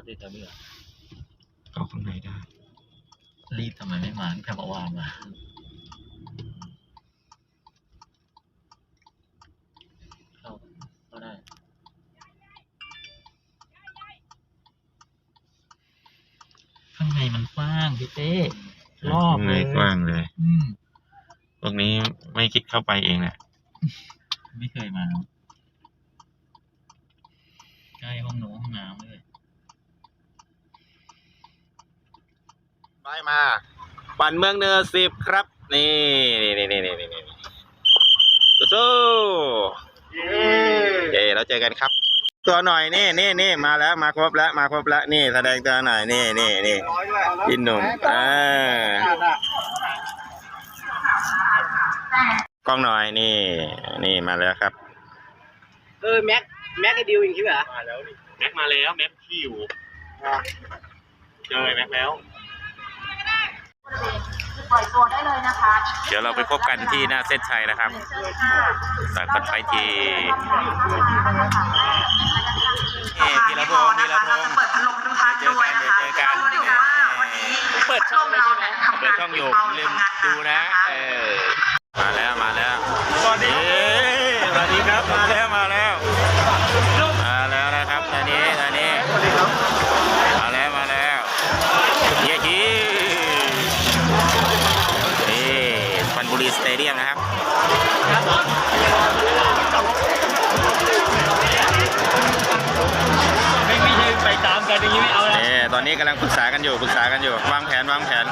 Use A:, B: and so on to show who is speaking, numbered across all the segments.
A: รถที่แถวนี้เหรอ
B: เข้าข้างในได้
A: รีบทำไมไม่มาตั้งแต่เมื่อวานมาเข้าก็ได้ ข้างในมันกว้างพี่เต้รอบ
B: ข้าง
A: เล
B: ใน
A: ย
B: กว้างเลย
A: อืม
B: พวกนี้ไม่คิดเข้าไปเองแหละ
A: ไม่เคยมาใกล้ห้องน้ำห้องน้ำเลย
B: ไปมา ปั่นเมืองเนื้อสิบครับ นี่นี่นี่นี่นี่นี่สู้ๆเย้เราเจอกันครับ ตัวหน่อยนี่นี่นี่มาแล้วมาครบแล้วมาครบแล้วนี่แสดงตัวหน่อยนี่นี่นี่พี่หนุ่มอ่ากล้องหน่อยนี่ นี่มาแล้วครับ
C: เออแม็กแม็กไอดิวอย่างนี้เหรอ
D: มาแล้วนี่แม็กมาแล้วแม็กขี้อยู่เจอไอ้แม็กแล้ว
E: ปล่อยตัวได้เลยนะคะ
B: เดี๋ยวเราไปพบกันที่หน้าเส้นชัยนะครับ
E: เชิญค่ะ
B: ฝากกดไลค์ที
E: เอ๊ะธีรพงศ์ธีรพงศ์เราจะเปิดพัดลมทุกท่านด้วยนะคะ
B: เจอกัน
E: ดูดิว่าวันนี้
B: เปิด
E: พัดลมเราเนี่ยทำ
B: เปิด
E: งาน
B: ช่องอยู่
E: เบา
B: ลืม
E: ทำงานห
B: ดู
E: นั
B: นะ
E: กนะคะ
B: เออ มาแล้วมาแล้ว นี่ตอนนี้
A: กำ
B: ลังปรึกษากันอยู่ปรึกษากันอยู่ วางแผนวางแผน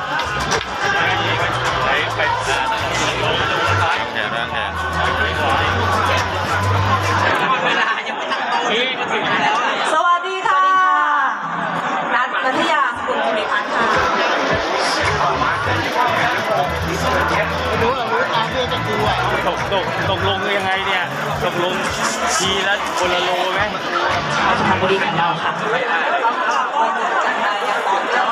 D: ไปไปอ่าวา
B: งแผนวางแผน
E: สวัสดีค่ะนัทนัทยาสกุลภูมิพัฒน์ค่ะ
D: ตกตกตกลงยังไงเนี่ยตกลงทีละคนละโลไหม
E: สุพรรณบุรีของเราค่ะต้องกลับไปจากนายอย่างต่อเนื่อง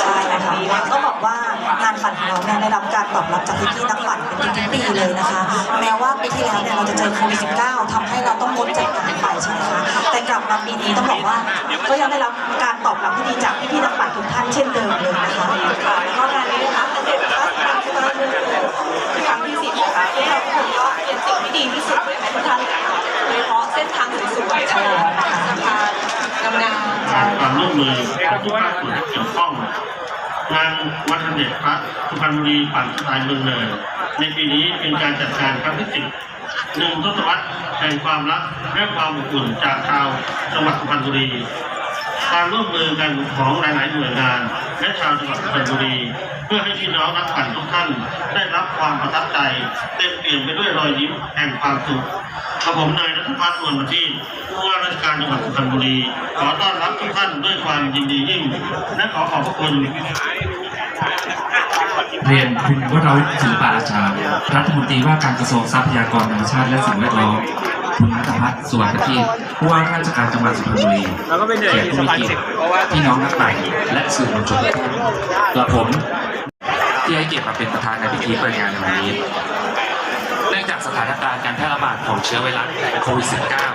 E: ใช่นะคะต้องบอกว่างาน ปั่นของเราเนี่ยได้รับการตอบรับจากพี่ๆนักปั่นเป็นทุกๆปีเลยนะคะ แม้ว่าปีที่แล้วเนี่ยเราจะเจอโควิด -19 ทำให้เราต้องงดจัดงานไปใช่ไหมคะแต่กลับมาปีนี้ต้องบอกว่า ก็ยังได้รับการตอบรับที่ดีจากพี่ๆนักปั่นทุกท่านเช่นเดิมเลยนะคะแล้วก็งานนี้นะคะเกษตรพัฒนาสมาคมครั้งที่สิบนะคะที่เราถือว่าเป็นสิ่งที่ดีที่สุดเลยให้ทุกท่านโดยเฉพาะเส้นทางสวยๆใช่นะคะสะพานงามๆ
F: ความร่วมมือของทุกภาคส่วนที่เกี่ยวข้อง งานวันเด็จพระสุพรรณบุรีปั่นสไตล์เมืองเลย ในปีนี้เป็นการจัดงานครั้งที่สิบหนึ่งทศวรรษแห่งความรักและความอบอุ่นจากชาวจังหวัดสุพรรณบุรี การร่วมมือกันของหลาย ๆ หน่วยงาน และชาวจังหวัดสุพรรณบุรี เพื่อให้พี่น้องนักปั่นทุกท่าน ได้รับความประทับใจ เต็มเปี่ยมไปด้วยรอยยิ้มแห่งความสุขกระผมนายรัฐพัฒน์นวลมาที่ผู้ว่าราชการจังหวัดสุพรรณบุรี ขอต้อนรับทุกท่านด้วยความยินดียิ่ง และขอขอบพระคุณ
G: เรียนคุณวราวุฒิศิลปอาชารัฐมนตรีว่าการกระทรวงทรัพยากรธรรมชาติและสิ่งแวดล้อม คุณนัทพัฒน์สุวรรณประทีปผู้ว่าราชการจังหวัดสุพรรณบุรี
D: เราก็ไปเหนื่อย
G: เกียรติ
D: ที่
G: ผู้
D: สะ
G: มี
D: พาน
G: เกีย
D: สิ
G: ร
D: บ
G: ติ
D: เพราะว่า
G: พี่น้องนักปั่นและสื่อมวลชนทุกท่านกระผมที่ให้เกียรติมาเป็นประธานในพิธีเปิดงานในวันนี้ เนื่องจากสถานการณ์การแพร่ระบาดของเชื้อไวรัสโควิด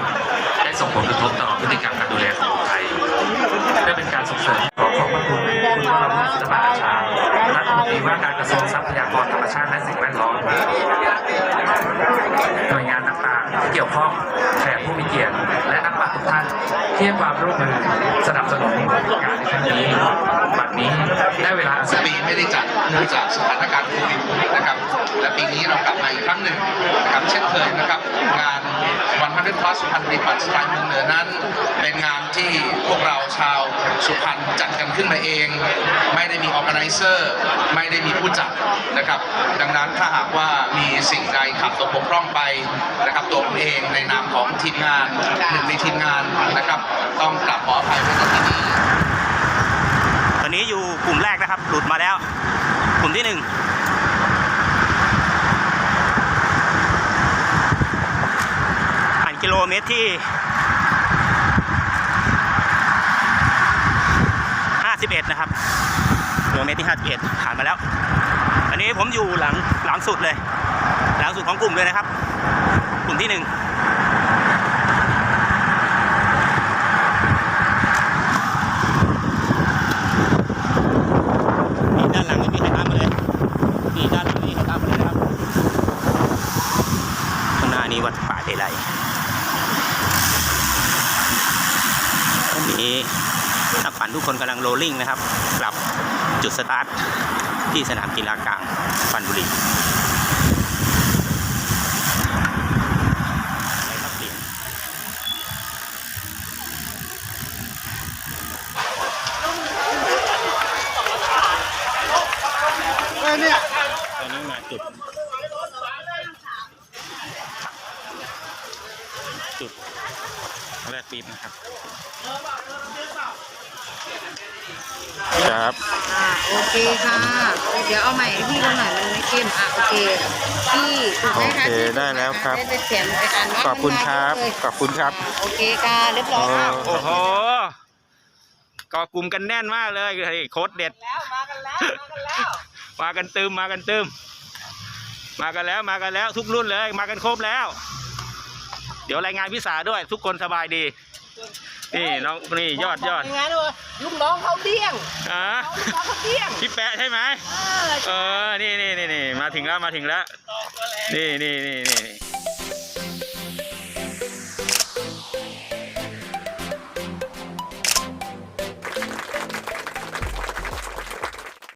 G: -19 ได้ส่งผลกระทบต่อพฤติกรรมการดูแลของคนไทยได้เป็นการส่งเสริมขอขอบพระคุณคุณวราวุฒิศิลปะอาชา รัฐมนตรีว่าการกระทรวงทรัพยากรธรรมชาติและสิ่งแวดล้อมหน่วยงานต่างๆที่เกี่ยวข้องแขกผู้มีเกียรติและนัป ทุกท่านที่ให้ความร่วมมือสนับสนุนงานในครั้งนี้บัดนี้ได้เวลาอันส
H: ปีไม่ได้จัดเนื่องจากสถานการณ์โควิดนะครับและปีนี้เรากลับมาอีกครั้งหนึ่งนะครับเช่นเคยนะครับงานวันพันธุ์พลัสสุพรรณบุรีปัตสไตล์เมืองเหนือนั้น เป็นงานที่พวกเราชาวสุพรรณจัดกันขึ้นมาเอง ไม่ได้มีออ g a แก z นเซอร์ไม่ได้มีผู้จัดนะครับ ดังนั้นถ้าหากว่ามีสิ่งใดขัดตกบกพร่องไปนะครับตัวผมเองในนามของทีมงานหนึ่งในทีมงานานนะครับ ต้องกลับขออภัยไว้ณที่นี้
C: ตอนนี้อยู่กลุ่มแรกนะครับ หลุดมาแล้ว กลุ่มที่หนึ่งผ่านกิโลเมตรที่51นะครับกิโลเมตรที่51ผ่านมาแล้ว อันนี้ผมอยู่หลังหลังสุดเลย หลังสุดของกลุ่มเลยนะครับ กลุ่มที่หนึ่ง วันนี้นักปั่นทุกคนกำลังโรลลิ่งนะครับ กลับจุดสตาร์ทที่สนามกีฬากลางฟันบุรีเนี่ยนตอนนี้มาจุด จุด แรกปีบนะครับ ครับ
I: อ่าโอเคค่ะ เดี๋ยวเอาใหม่ให้พี่ดูหน่อยมันไม่เข้มอะโอเคพี่ถูกไหมคะ
C: โอเค
I: ที่ถูก
C: ได้แล้วครับ
I: ได้ไปเขียนไปอ่านว่า
C: ขอบคุณครับ
I: เลย
C: ขอบคุณครับ
I: อ่าโอเคค่ะเรียบร้อยค่ะ
C: โอ้โหเกาะกลุ่มกันแน่นมากเลยเฮ้ยโค้ดเด็ด
I: แล้วมากันแล้วมากันแล้ว
C: มากันตึมมากันตึมมากันแล้วมากันแล้วทุกรุ่นเลย มากันครบแล้ว เดี๋ยวรายงานพิสาด้วย ทุกคนสบายดี นี่น้องนี่ยอดยอด
I: ยังไงด้วยลูกน้องเขาเดี้ยง
C: อ่า
I: ลูกน้องเขาเดี้ยง
C: พี่แปะใช่ไหม
I: เออ
C: เออนี่นี่นี่นี่มาถึงแล้วมาถึงแล้วนี่นี่นี่นี่นี่